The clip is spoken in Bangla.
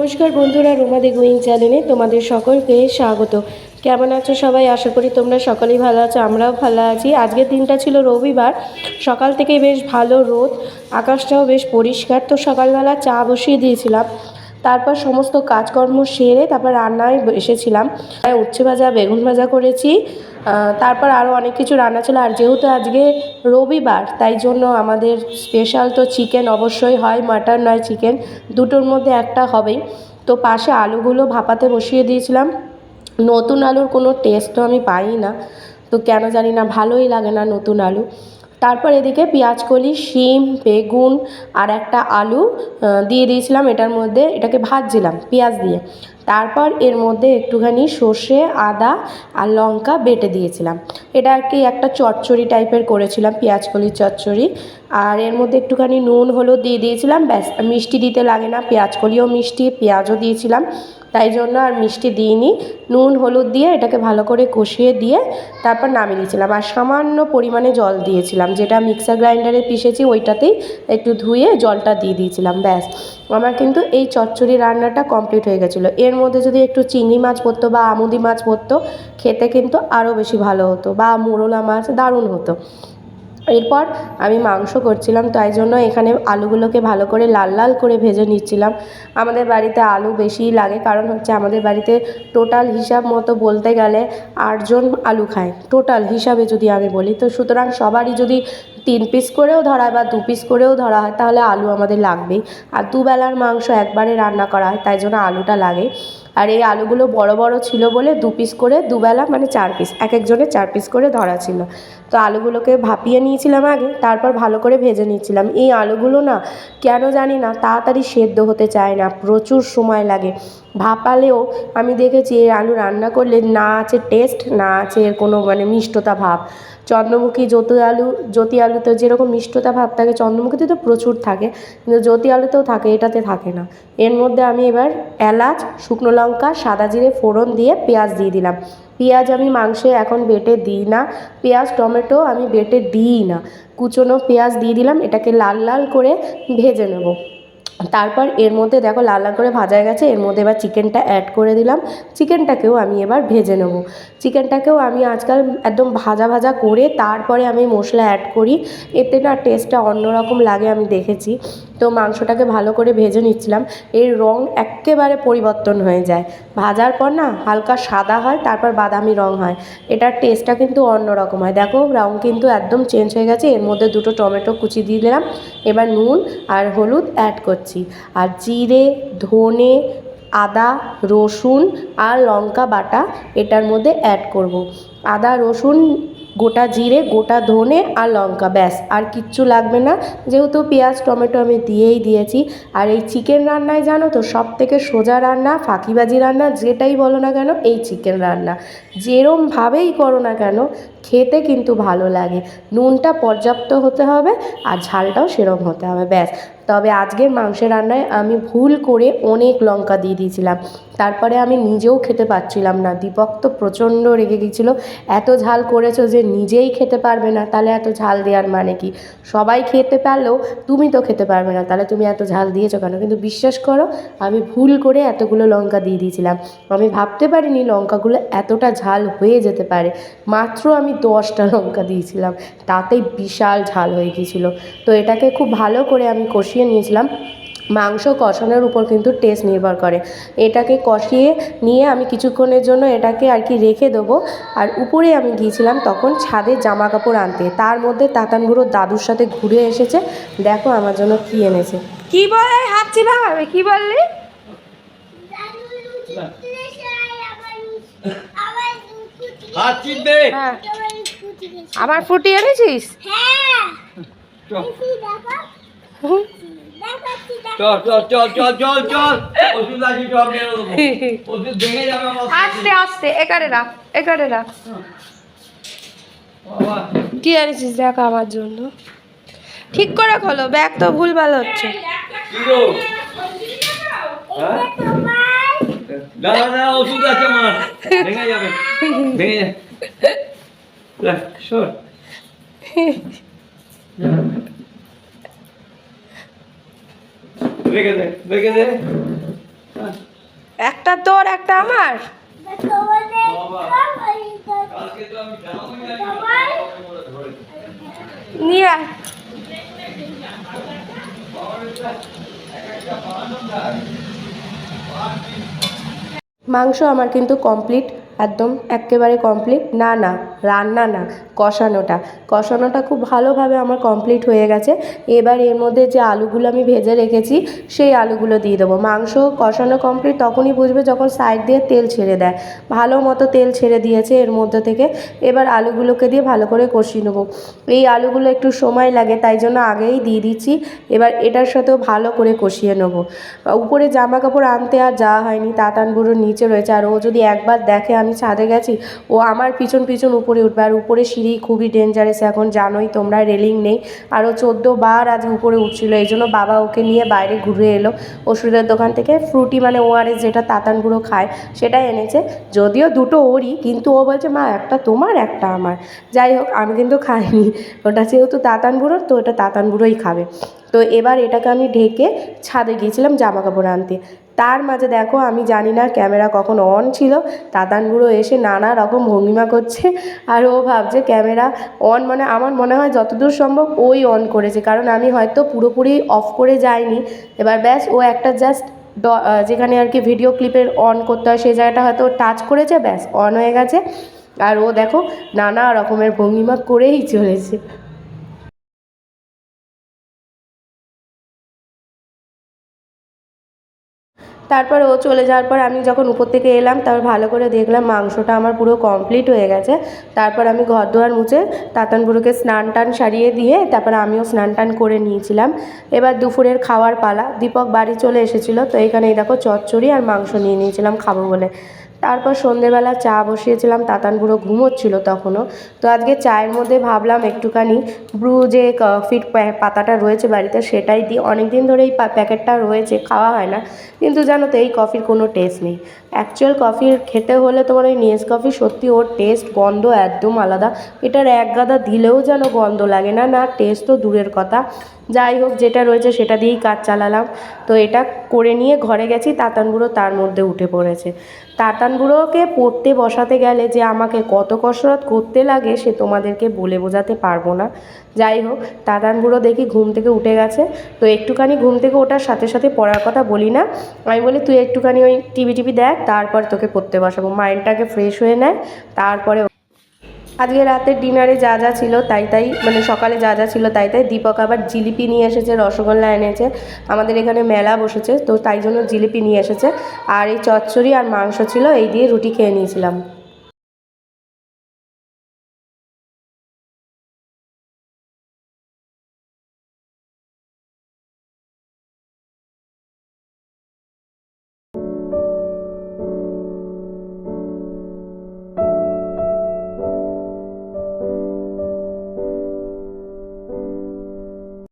নমস্কার বন্ধুরা রুমাদি গোয়িং চ্যানেলে তোমাদের সকলকে স্বাগত। কেমন আছো সবাই? আশা করি তোমরা সকলেই ভালো আছো, আমরাও ভালো আছি। আজকের দিনটা ছিল রবিবার, সকাল থেকে বেশ ভালো রোদ, আকাশটাও বেশ পরিষ্কার। তো সকালবেলা চা বসিয়ে দিয়েছিলাম, তারপর সমস্ত কাজকর্ম সেরে তারপর রান্নায় এসেছিলাম উচ্ছে ভাজা, বেগুন ভাজা করেছি তারপর আরও অনেক কিছু রান্না ছিল। আর যেহেতু আজকে রবিবার, তাই জন্য আমাদের স্পেশাল তো চিকেন অবশ্যই হয় মাটন নয় চিকেন দুটোর মধ্যে একটা হবেই। তো পাশে আলুগুলো ভাপাতে বসিয়ে দিয়েছিলাম। নতুন আলুর কোনো টেস্ট তো আমি পাই না। তো কেন জানি না, ভালোই লাগে না নতুন আলু। তারপর এদিকে পেঁয়াজকলি, শিম, বেগুন আর একটা আলু দিয়ে দিয়েছিলাম। এটার মধ্যে এটাকে ভাজছিলাম, পেঁয়াজ দিয়ে। তারপর এর মধ্যে একটুখানি সর্ষে, আদা আর লঙ্কা বেটে দিয়েছিলাম। এটা আর কি একটা চচ্চড়ি টাইপের করেছিলাম, পেঁয়াজকলির চচ্চড়ি। আর এর মধ্যে একটুখানি নুন, হলুদ দিয়ে দিয়েছিলাম, ব্যাস। মিষ্টি দিতে লাগে না, পেঁয়াজকলিও মিষ্টি, পেঁয়াজও দিয়েছিলাম। তাই জন্য আর মিষ্টি দিইনি। নুন, হলুদ দিয়ে এটাকে ভালো করে কষিয়ে দিয়ে তারপর নামিয়ে দিয়েছিলাম। আর সামান্য পরিমাণে জল দিয়েছিলাম, যেটা মিক্সার গ্রাইন্ডারে পিষেছি ওইটাতেই একটু ধুয়ে জলটা দিয়ে দিয়েছিলাম, ব্যাস। আমার কিন্তু এই চচ্চড়ি রান্নাটা কমপ্লিট হয়ে গেছিল। এর মধ্যে যদি একটু চিংড়ি মাছ পড়তো বা আমুদি মাছ পড়তো, খেতে কিন্তু আরও বেশি ভালো হতো বা মোরলা মাছ দারুণ হতো। এরপর আমি মাংস করছিলাম তাই জন্য এখানে আলুগুলোকে ভালো করে লাল লাল করে ভেজে নিচ্ছিলাম। আমাদের বাড়িতে আলু বেশিই লাগে, কারণ হচ্ছে আমাদের বাড়িতে টোটাল হিসাব মতো বলতে গেলে আটজন আলু খায়, টোটাল হিসাবে যদি আমি বলি। তো সুতরাং সবারই যদি তিন পিস করেও ধরা হয় বা দু পিস করেও ধরা হয়, তাহলে আলু আমাদের লাগবেই। আর দুবেলার মাংস একবারে রান্না করা হয়, তাই জন্য আলুটা লাগে। আর এই আলুগুলো বড় বড় ছিল বলে দু পিস করে দুবেলা মানে চার পিস এক একজনের চার পিস করে ধরা ছিল। তো আলুগুলোকে ভাপিয়ে নিয়েছিলাম আগে, তারপর ভালো করে ভেজে নিয়েছিলাম। এই আলুগুলো না কেন জানি না, তাড়াতাড়ি সেদ্ধ হতে চায় না, প্রচুর সময় লাগে। ভাপালেও আমি দেখেছি এই আলু রান্না করলে না আছে টেস্ট না আছে এর কোনো মানে মিষ্টতা ভাব। চন্দ্রমুখী জ্যোতি আলু, জ্যোতি আলুতে যেরকম মিষ্টতা ভাব থাকে, চন্দ্রমুখীতে তো প্রচুর থাকে, কিন্তু জ্যোতি আলুতেও থাকে, এটাতে থাকে না। এর মধ্যে আমি এবার এলাচ, শুকনো লঙ্কা, সাদা জিরে ফোড়ন দিয়ে পেঁয়াজ দিয়ে দিলাম। পেঁয়াজ আমি মাংসে এখন বেটে দিই না, পেঁয়াজ, টমেটো আমি বেটে দিই না। কুচনো পেঁয়াজ দিয়ে দিলাম, এটাকে লাল লাল করে ভেজে নেব। তারপর এর মধ্যে দেখো লাল লাল করে ভাজা গেছে, এর মধ্যে এবার চিকেনটা অ্যাড করে দিলাম। চিকেনটাকেও আমি এবার ভেজে নেব। চিকেনটাকেও আমি আজকাল একদম ভাজা ভাজা করে তারপরে আমি মশলা অ্যাড করি। এতে না টেস্টটা অন্যরকম লাগে আমি দেখেছি। তো মাংসটাকে ভালো করে ভেজে নিচ্ছিলাম। এর রং এক্কেবারে পরিবর্তন হয়ে যায়। ভাজার পর না হালকা সাদা হয়, তারপর বাদামি রং হয়। এটার টেস্টটা কিন্তু অন্যরকম হয়। দেখো রং কিন্তু একদম চেঞ্জ হয়ে গেছে। এর মধ্যে দুটো টমেটো কুচি দিয়ে দিলাম। এবার নুন আর হলুদ অ্যাড করছি। আর জিরে, ধনে, আদা, রসুন আর লঙ্কা বাটা এটার মধ্যে অ্যাড করব। আদা, রসুন গোটা জিরে, গোটা ধনে আর লঙ্কা, ব্যাস। আর কিচ্ছু লাগবে না। যেহেতু পেঁয়াজ, টমেটো আমি দিয়েই দিয়েছি। আর এই চিকেন রান্নায় জানো তো সব থেকে সোজা রান্না, ফাঁকিবাজি রান্না, যেটাই বলো না কেন, এই চিকেন রান্না। যেরমভাবেই করো না কেন, খেতে কিন্তু ভালো লাগে। নুনটা পর্যাপ্ত হতে হবে আর ঝালটাও সেরম হতে হবে, ব্যাস। তবে আজকের মাংসের রান্নায় আমি ভুল করে অনেক লঙ্কা দিয়ে দিয়েছিলাম। তারপরে আমি নিজেও খেতে পারছিলাম না। দীপক তো প্রচণ্ড রেগে গেছিল এত ঝাল করেছ যে নিজেই খেতে পারবে না, তাহলে এত ঝাল দেওয়ার মানে কি? সবাই খেতে পারলেও তুমি তো খেতে পারবে না। তাহলে তুমি এত ঝাল দিয়েছ কেন? কিন্তু বিশ্বাস করো, আমি ভুল করে এতগুলো লঙ্কা দিয়ে দিয়েছিলাম। আমি ভাবতে পারিনি লঙ্কাগুলো এতটা ঝাল হয়ে যেতে পারে। মাত্র আমি দশটা লঙ্কা দিয়েছিলাম। তাতেই বিশাল ঝাল হয়ে গিয়েছিল। তো এটাকে খুব ভালো করে আমি কষিয়ে নিয়েছিলাম। মাংস কষানোর উপর কিন্তু টেস্ট নির্ভর করে। এটাকে কষিয়ে নিয়ে আমি কিছুক্ষণের জন্য এটাকে আর কি রেখে দেবো। আর উপরে আমি গিয়েছিলাম তখন ছাদে জামা কাপড় আনতে। তার মধ্যে তাতান বুড়োর দাদুর সাথে ঘুরে এসেছে। দেখো আমার জন্য কি এনেছে। কি বলে হাঁচি ভাঙাবে কি বললি? হাত হ্যাঁ। আবার ফুটি এনেছিস? চল চল ভেঙে আস্তে আস্তে রাখ। কি এনেছিস দেখ আমার জন্য। ঠিক করে খোলো, ব্যাগ তো ভুল ভালো হচ্ছে। হ্যাঁ? ওষুধ আছে ভেঙে যাবে ভেঙে যাবে সর রেখে দে রেখে দে। একটা তোর একটা আমার। নিয়ে মাংস আমার কিন্তু কমপ্লিট একদম একেবারে কমপ্লিট না না, রান্না না, কষানোটা। কষানোটা খুব ভালোভাবে আমার কমপ্লিট হয়ে গেছে। এবার এর মধ্যে যে আলুগুলো আমি ভেজে রেখেছি, সেই আলুগুলো দিয়ে দেবো। মাংস কষানো কমপ্লিট তখনই বুঝবে যখন সাইড দিয়ে তেল ছেড়ে দেয়। ভালো মতো তেল ছেড়ে দিয়েছে এর মধ্যে থেকে। এবার আলুগুলোকে দিয়ে ভালো করে কষিয়ে নেব। এই আলুগুলো একটু সময় লাগে, তাই জন্য আগেই দিয়ে দিচ্ছি। এবার এটার সাথেও ভালো করে কষিয়ে নেব। উপরে জামা কাপড় আনতে আর যাওয়া হয়নি। তাতান বুড়োর নিচে রয়েছে। আর ও যদি একবার দেখে আমি ছাদে গেছি। ও আমার পিছন পিছন উপরে উঠবে। আর উপরে সিঁড়ি খুবই ডেঞ্জারাস এখন জানোই তোমরা রেলিং নেই। আর ও চোদ্দ বার আজ উপরে উঠছিল। এই জন্য বাবা ওকে নিয়ে বাইরে ঘুরে এলো। ওষুধের দোকান থেকে ফ্রুটি মানে ওআরএস যেটা তাতান বুড়ো খায়, সেটা এনেছে। যদিও দুটো ওরই, কিন্তু ও বলছে, মা, একটা তোমার, একটা আমার। যাই হোক, আমি কিন্তু খাইনি। ওটা যেহেতু তাতান বুড়োর তো ওটা তাতান বুড়োই খাবে। তো এবার এটাকে আমি ঢেকে ছাদে গিয়েছিলাম জামা কাপড় আনতে। তার মাঝে দেখো, আমি জানি না ক্যামেরা কখন অন ছিল তাতানগুলো এসে নানা রকম ভঙ্গিমা করছে, আর ও ভাবছে ক্যামেরা অন মানে আমার মনে হয় যতদূর সম্ভব ওই অন করেছে, কারণ আমি হয়তো পুরোপুরি অফ করে যাইনি। এবার ব্যাস, ও একটা জাস্ট ড যেখানে আর কি ভিডিও ক্লিপের অন করতে হয়, সেই জায়গাটা হয়তো টাচ করেছে, ব্যাস অন হয়ে গেছে। আর ও দেখো, নানা রকমের ভঙ্গিমা করেই চলেছে। তারপর ও চলে যাওয়ার পর আমি যখন উপর থেকে এলাম, তারপর ভালো করে দেখলাম মাংসটা আমার পুরো কমপ্লিট হয়ে গেছে। তারপর আমি ঘর দোয়ার মুছে তাতানগুলোকে স্নান টান সারিয়ে দিয়ে তারপর আমিও স্নান টান করে নিয়েছিলাম। এবার দুপুরের খাওয়ার পালা। দীপক বাড়ি চলে এসেছিল। তো এখানে এই দেখো চচ্চড়ি আর মাংস নিয়ে নিয়েছিলাম খাব বলে। তারপর সন্ধেবেলা চা বসিয়েছিলাম, তাতান বুড়ো ঘুমোচ্ছিল তখনও। তো আজকে চায়ের মধ্যে ভাবলাম একটুখানি ব্রু যে কফির পাতাটা রয়েছে বাড়িতে সেটাই দিই। অনেক দিন ধরে এই প্যাকেটটা রয়েছে, খাওয়া হয় না। কিন্তু জানো তো এই কফির কোনো টেস্ট নেই। অ্যাকচুয়াল কফির খেতে হলে তোমার ওই নেস কফি সত্যি ওর টেস্ট গন্ধ একদম আলাদা। এটার এক গাদা দিলেও যেন গন্ধ লাগে না না টেস্ট তো দূরের কথা। যাই হোক, যেটা রয়েছে সেটা দিয়েই কাজ চালালাম। তো এটা করে নিয়ে ঘরে গেছি, তাতান বুড়ো তার মধ্যে উঠে পড়েছে। তাতান বুড়োকে পড়তে বসাতে গেলে যে আমাকে কত কসরত করতে লাগে সে তোমাদেরকে বলে বোঝাতে পারব না। যাই হোক, তাতান বুড়ো দেখি ঘুম থেকে উঠে গেছে। তো একটুখানি ঘুম থেকে ওঠার সাথে সাথে পড়ার কথা বলি না। আমি বলি, তুই একটুখানি ওই টিভি টিভি দেখ, তারপর তোকে পড়তে বসাবো। মাইন্ডটাকে ফ্রেশ হয়ে নেয় তারপরে আজকে রাতের ডিনারে যা যা ছিল তাই তাই মানে সকালে যা যা ছিল তাই তাই দীপক আবার জিলিপি নিয়ে এসেছে, রসগোল্লা এনেছে। আমাদের এখানে মেলা বসেছে, তো তাই জন্য জিলিপি নিয়ে এসেছে। আর এই চচ্চড়ি আর মাংস ছিল, এই দিয়ে রুটি খেয়ে নিয়েছিলাম।